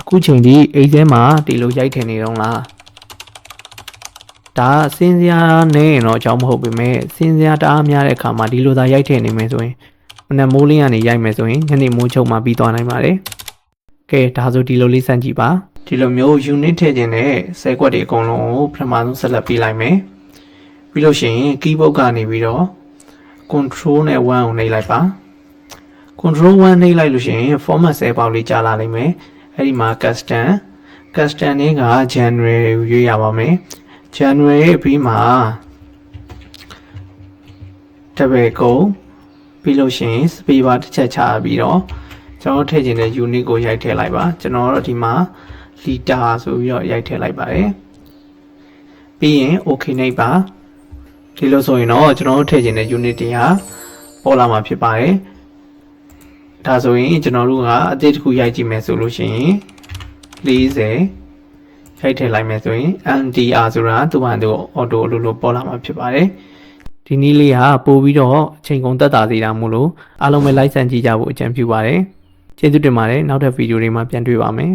အခုချိန်ဒီအိတ်ထဲမှာဒီလိုရိုက်ထင်နေတော့လားဒါစင်းစရာနဲ့ရင်တော့အကြောင်းမဟုတ်ပေမဲ့စင်းစရာတအားများတဲ့အခါမှာဒီလိုသာရိုက်ထင်နေမယ်ဆိုရင်မနက်မိုးလင်းကနေရိုက်မယ်ဆိုရင်ညနေမိုးချုပ်မှပြီးသွားနိုင်ပါတယ်ကဲဒါဆိုဒီလိုလေးစမ်းကြည့်ပါဒီလိုမျိုး unit ထည့်ခြင်းနဲ့ဆဲကွက်တွေအကုန်လုံးကိုပထမဆုံးဆက်လက်ပြီးလိုက်မယ်ပြီးလို့ရှိရင် keyboard ကနေပြီးတော့ control နဲ့1ကိုနှိပ်လိုက်ပါ control 1နှိပ်လိုက်လို့ရှိရင် format ဆဲပေါက်လေးကြာလာလိမ့်မယ် အဲ့ဒီမှာ custom custom နည်းက January ကိုရွေးရပါမယ် January ပြီးမှ double ကိုပြီးလို့ရှိရင် space bar တစ်ချက်ချပြီးတော့ကျွန်တော်ထည့်ခြင်းတဲ့ unit ကိုရိုက်ထည့်လိုက်ပါကျွန်တော်တို့ဒီမှာ liter ဆိုပြီးတော့ရိုက်ထည့်လိုက်ပါတယ်ပြီးရင် okay နှိပ်ပါဒီလိုဆိုရင်တော့ကျွန်တော်တို့ထည့်ခြင်းတဲ့ unit တွေဟာပေါ်လာမှာဖြစ်ပါတယ် ဒါဆိုရင်ကျွန်တော်တို့ကအသေးတစ်ခုရိုက်ကြည့်မယ်ဆိုလို့ရှိရင်40ရိုက်ထည့်လိုက်မယ်ဆိုရင် NDR ဆိုတာသူ့ဘာသူ auto အလိုလိုပေါ်လာမှာဖြစ်ပါတယ်ဒီနည်းလေးဟာပို့ပြီးတော့အချိန်ကုန်သက်သာစေတာမို့လို့အားလုံးပဲ like စမ်းကြည့်ကြဖို့အကြံပြုပါတယ်ကျေးဇူးတင်ပါတယ်နောက်ထပ်ဗီဒီယိုတွေမှာပြန်တွေ့ပါမယ်